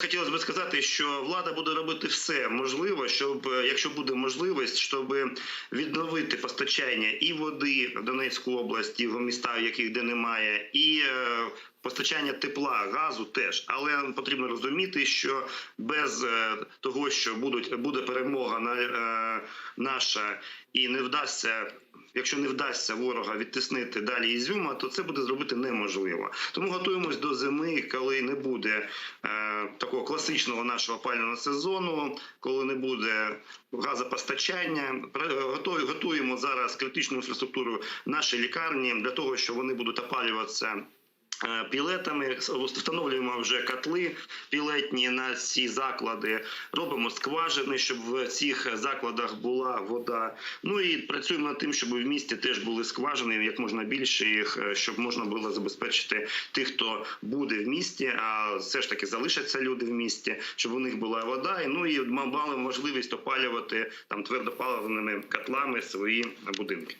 Хотілося б сказати, що влада буде робити все можливе, щоб е, якщо буде можливість, щоб відновити постачання і води в Донецьку область, і в містах, яких де немає, і е, постачання тепла, газу теж. Але потрібно розуміти, що без е, того, що будуть буде перемога на наша і не вдасться. Якщо не вдасться ворога відтиснити далі Ізюма, то це буде зробити неможливо. Тому готуємось до зими, коли не буде е, такого класичного нашого пального сезону, коли не буде газопостачання. Пре- Готуємо, зараз критичну інфраструктуру нашої лікарні для того, щоб вони будуть опалюватися. Е, Пілетами встановлюємо вже котли пілетні на ці заклади. Робимо скважини, щоб в цих закладах була вода. Ну і працюємо над тим, щоб в місті теж були скважини, як можна більше їх, е, щоб можна було забезпечити тих, хто буде в місті, а все ж таки залишаться люди в місті, щоб у них була вода. І ну і мали можливість опалювати там твердопаливними котлами свої будинки.